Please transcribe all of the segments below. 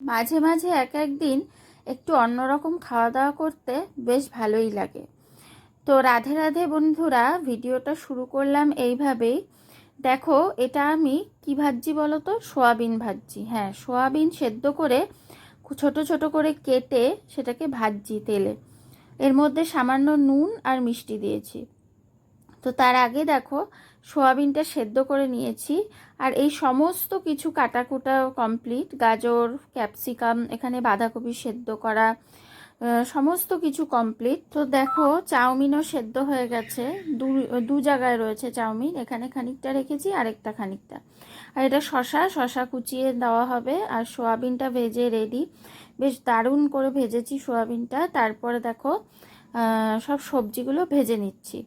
মাঝে মাঝে এক এক দিন একটু অন্যরকম খাওয়া দাওয়া করতে বেশ ভালোই লাগে। তো রাধে রাধে বন্ধুরা, ভিডিওটা শুরু করলাম এইভাবেই। দেখো, এটা আমি কি ভাজছি বলো তো সোয়াবিন ভাজছি। হ্যাঁ সোয়াবিন সেদ্ধ করে ছোট ছোট করে কেটে সেটাকে ভাজছি তেলে। এর মধ্যে সামান্য নুন আর মিষ্টি দিয়েছি। তো তার আগে দেখো, সোয়াবিনটা সেদ্ধ করে নিয়েছি। আর এই সমস্ত কিছু কাটাকুটা কমপ্লিট গাজর ক্যাপসিকাম এখানে বাঁধাকপি সেদ্ধ করা সমস্ত কিছু কমপ্লিট তো দেখো, চাউমিনও সেদ্ধ হয়ে গেছে। দু দু জায়গায় রয়েছে চাউমিন, এখানে খানিকটা রেখেছি, আরেকটা খানিকটা। আর এটা শশা শশা কুচিয়ে দেওয়া হবে। আর সোয়াবিনটা ভেজে রেডি বেশ দারুণ করে ভেজেছি সোয়াবিনটা। তারপরে দেখো সব সবজিগুলো ভেজে নিচ্ছি।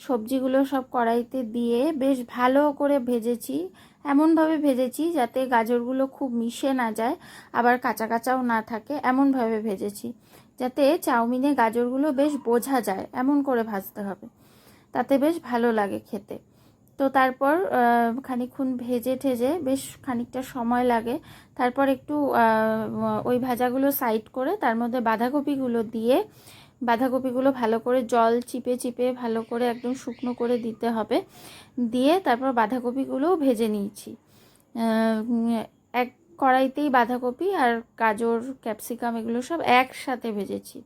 সবজিগুলো সব কড়াইতে দিয়ে বেশ ভালো করে ভেজেছি। এমনভাবে ভেজেছি যাতে গাজরগুলো খুব মিশে না যায়, আবার কাঁচা কাঁচাও না থাকে, এমনভাবে ভেজেছি। যাতে চাউমিনে গাজরগুলো বেশ বোঝা যায়, এমন করে ভাজতে হবে। তাতে বেশ ভালো লাগে খেতে। তো তারপর খানিক্ষণ ভেজে ঠেজে বেশ খানিকটা সময় লাগে। তারপর একটু ওই ভাজাগুলো সাইড করে তার মধ্যে বাঁধাকপিগুলো দিয়ে বাঁধাকপিগুলো ভালো করে জল চিপে চিপে ভালো করে একদম শুকনো করে দিতে হবে। দিয়ে তারপর বাঁধাকপিগুলোও ভেজে নিয়েছি। এক কড়াইতেই বাঁধাকপি আর গাজর, ক্যাপসিকাম এগুলো সব একসাথে ভেজেছি।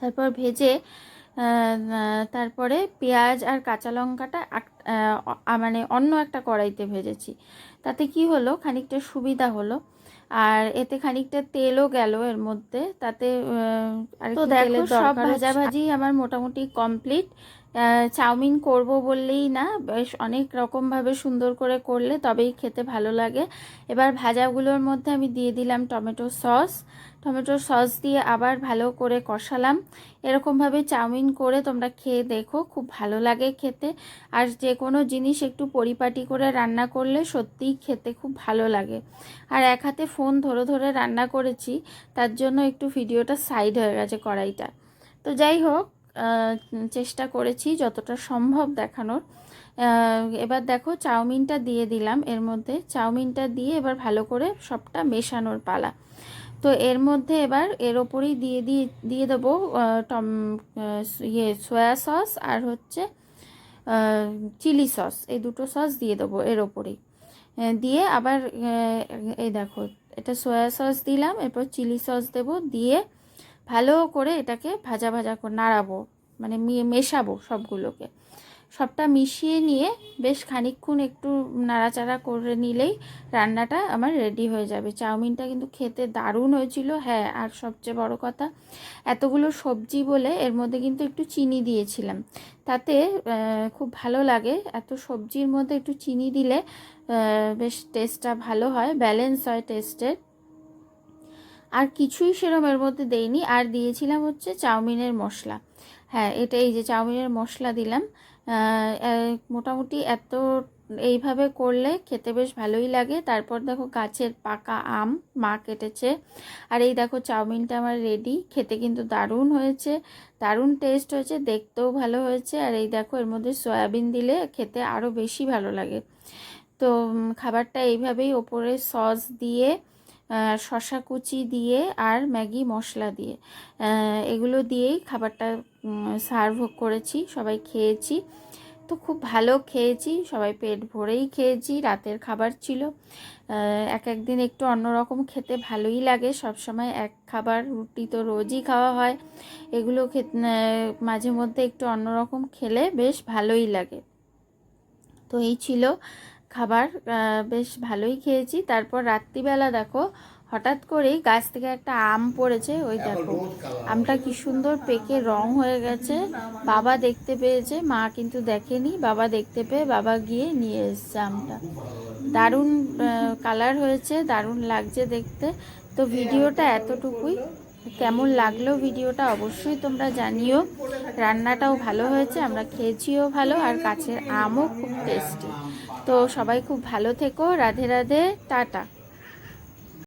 তারপর ভেজে তারপরে পেঁয়াজ আর কাঁচা লঙ্কাটা মানে অন্য একটা কড়াইতে ভেজেছি। তাতে কি হলো, খানিকটা সুবিধা হলো। আর এতে খানিকটা তেলও গেল এর মধ্যে তাতে আর তো দেখো সব ভাজাভাজি আমার মোটামুটি কমপ্লিট চাউমিন করব বললেই না, বেশ অনেক রকমভাবে সুন্দর করে করলে তবেই খেতে ভালো লাগে। এবার ভাজাগুলোর মধ্যে আমি দিয়ে দিলাম টমেটো সস। টমেটোর সস দিয়ে আবার ভালো করে কষালাম। এরকমভাবে চাউমিন করে তোমরা খেয়ে দেখো, খুব ভালো লাগে খেতে। আর যে কোনো জিনিস একটু পরিপাটি করে রান্না করলে সত্যিই খেতে খুব ভালো লাগে। আর এক হাতে ফোন ধরে ধরে রান্না করেছি, তার জন্য একটু ভিডিওটা সাইড হয়ে গেছে কড়াইটা। তো যাই হোক চেষ্টা করেছি যতটা সম্ভব দেখানোর। এবার দেখো চাউমিনটা দিয়ে দিলাম। এর মধ্যে চাউমিনটা দিয়ে এবার ভালো করে সবটা মেশানোর পালা। তো এর মধ্যে এবার এর ওপরেই দিয়ে দিয়ে দিয়ে দেবো টম ইয়ে সয়া সস আর হচ্ছে চিলি সস। এই দুটো সস দিয়ে দেবো এর ওপরেই। দিয়ে আবার এই দেখো, এটা সয়া সস দিলাম, এরপর চিলি সস দেব। দিয়ে ভালো করে এটাকে ভাজা ভাজা করে নাড়াবো মানে মেশাবো সবগুলোকে। সবটা মিশিয়ে নিয়ে বেশ খানিক্ষণ একটু নাড়াচাড়া করে নিলেই রান্নাটা আমার রেডি হয়ে যাবে। চাউমিনটা কিন্তু খেতে দারুণ হয়েছিল হ্যাঁ আর সবচেয়ে বড় কথা, এতগুলো সবজি বলে এর মধ্যে কিন্তু একটু চিনি দিয়েছিলাম। তাতে খুব ভালো লাগে, এত সবজির মধ্যে একটু চিনি দিলে বেশ টেস্টটা ভালো হয় ব্যালেন্স হয় টেস্টের আর কিছুই সেরম এর মধ্যে দেইনি। আর দিয়েছিলাম হচ্ছে চাউমিনের মশলা। হ্যাঁ এটা এই যে চাউমিনের মশলা দিলাম। মোটামুটি এত এইভাবে করলে খেতে বেশ ভালোই লাগে। তারপর দেখো গাছের পাকা আম, মা কেটেছে। আর এই দেখো চাউমিনটা আমার রেডি খেতে কিন্তু দারুণ হয়েছে। দারুণ টেস্ট হয়েছে, দেখতেও ভালো হয়েছে। আর এই দেখো এর মধ্যে সয়াবিন দিলে খেতে আরও বেশি ভালো লাগে। তো খাবারটা এইভাবেই ওপরে সস দিয়ে শশা কুচি দিয়ে আর ম্যাগি মশলা দিয়ে। এগুলো দিয়েই খাবারটা সার্ভ করেছি, সবাই খেয়েছি। তো খুব ভালো খেয়েছি, সবাই পেট ভরেই খেয়েছি, রাতের খাবার ছিল। এক একদিন একটু অন্যরকম খেতে ভালোই লাগে, সব সময় এক খাবার রুটি তো রোজই খাওয়া হয়। এগুলো মাঝে মধ্যে একটু অন্যরকম খেলে বেশ ভালোই লাগে। তো এই ছিল খাবার বেশ ভালোই খেয়েছি। তারপর রাত্রিবেলা দেখো হঠাৎ করেই গাছ থেকে একটা আম পড়েছে ওই দেখো। আমটা কি সুন্দর পেকে রং হয়ে গেছে। বাবা দেখতে পেয়েছে মা কিন্তু দেখেনি। বাবা দেখতে পেয়ে বাবা গিয়ে নিয়ে এসছে আমটা। দারুণ কালার হয়েছে দারুণ লাগছে দেখতে। তো ভিডিওটা এতটুকুই। কেমন লাগল ভিডিওটা অবশ্যই তোমরা জানিও। রান্নাটাও ভালো হয়েছে আমরা খেয়েছিও ভালো আর গাছের আমও খুব টেস্টি তো সবাই খুব ভালো থেকো রাধে রাধে টাটা।